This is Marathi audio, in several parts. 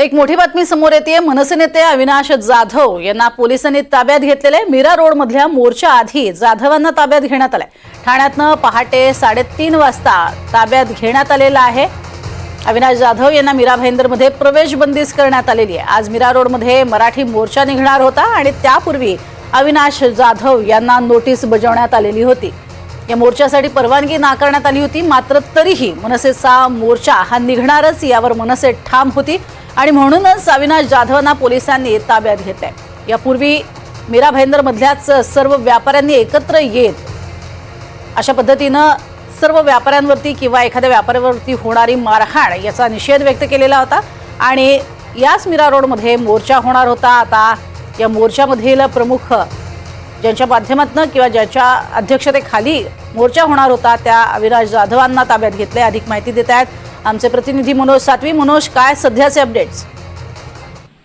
तर एक मोठी बातमी समोर येते मनसे नेते अविनाश जाधव यांना पोलिसांनी ताब्यात घेतलेले मीरा रोड मधल्या मोर्चा आधी जाधवांना ताब्यात घेण्यात आलंय. ठाण्यातनं पहाटे साडेतीन वाजता ताब्यात घेण्यात आलेलं आहे. अविनाश जाधव यांना मीरा भाईंदरमध्ये प्रवेश बंदीच करण्यात आलेली आहे. आज मीरा रोडमध्ये मराठी मोर्चा निघणार होता आणि त्यापूर्वी अविनाश जाधव यांना नोटीस बजावण्यात आलेली होती. या मोर्चासाठी परवानगी नाकारण्यात आली होती. मात्र तरीही मनसेचा मोर्चा हा निघणारच. यावर मनसे ठाम होती. आणि म्हणूनच अविनाश जाधवना पोलिसांनी ताब्यात घेतलंय. यापूर्वी मीरा भाईंदरमधल्याच सर्व व्यापाऱ्यांनी एकत्र येत अशा पद्धतीनं सर्व व्यापाऱ्यांवरती किंवा एखाद्या व्यापाऱ्यावरती होणारी मारहाण याचा निषेध व्यक्त केलेला होता. आणि याच मीरा रोडमध्ये मोर्चा होणार होता. आता या मोर्चामधील प्रमुख ज्यांच्या माध्यमातून किंवा ज्याच्या अध्यक्षतेखाली मोर्चा होणार होता त्या अविराज जाधवांना ताब्यात घेतले अधिक माहिती देत आहेत आमचे प्रतिनिधी मनोज सातवी. मनोज काय सध्याचे अपडेट्स?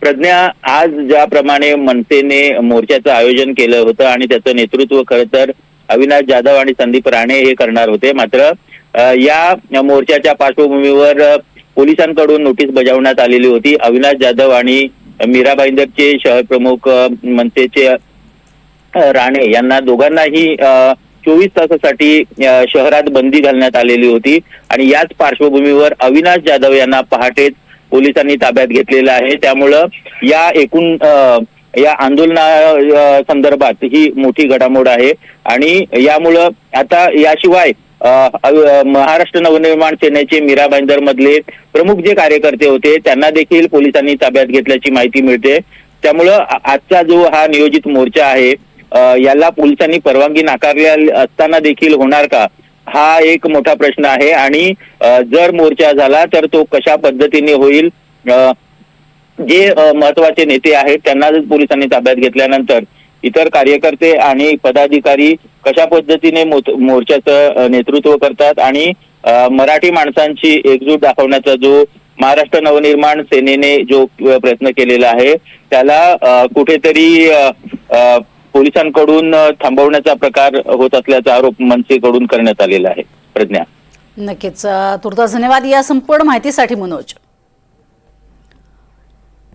प्रज्ञा आज ज्याप्रमाणे मनसेने मोर्चाचं आयोजन केलं होतं आणि त्याचं नेतृत्व खरं तर अविनाश जाधव आणि संदीप राणे हे करणार होते. मात्र या मोर्चाच्या पार्श्वभूमीवर पोलिसांकडून नोटीस बजावण्यात आलेली होती. अविनाश जाधव आणि मीरा भाईंदरचे शहर प्रमुख मनसेचे राणे यांना दोघांनाही चोवीस तासासाठी शहरात बंदी घालण्यात आलेली होती. आणि याच पार्श्वभूमीवर अविनाश जाधव यांना पहाटेच पोलिसांनी ताब्यात घेतलेलं आहे. त्यामुळं या एकूण या आंदोलना संदर्भात ही मोठी घडामोड आहे. आणि यामुळं आता याशिवाय महाराष्ट्र नवनिर्माण सेनेचे मीरा भाईंदर मधले प्रमुख जे कार्यकर्ते होते त्यांना देखील पोलिसांनी ताब्यात घेतल्याची माहिती मिळते. त्यामुळं आजचा जो हा नियोजित मोर्चा आहे याला पोलिसांनी परवानगी नाकारल्या असताना देखील होणार का? हा एक मोठा प्रश्न आहे आणि जर मोर्चा झाला तर तो कशा पद्धतीने होईल? जे महत्त्वाचे नेते आहेत त्यांना पोलिसांनी ताब्यात घेतल्यानंतर इतर कार्यकर्ते आणि पदाधिकारी कशा पद्धतीने मोत- मोर्चाचं नेतृत्व करतात आणि मराठी माणसांची एकजूट दाखवण्याचा जो महाराष्ट्र नवनिर्माण सेनेने जो प्रयत्न केलेला आहे त्याला कुठेतरी अ, पोलिसांकडून थांबवण्याचा प्रकार होत असल्याचा आरोप मनसेकडून करण्यात आलेला आहे. प्रज्ञा. नक्कीच. तुर्ता तुर्तास धन्यवाद. या संपूर्ण माहितीसाठी मनोज.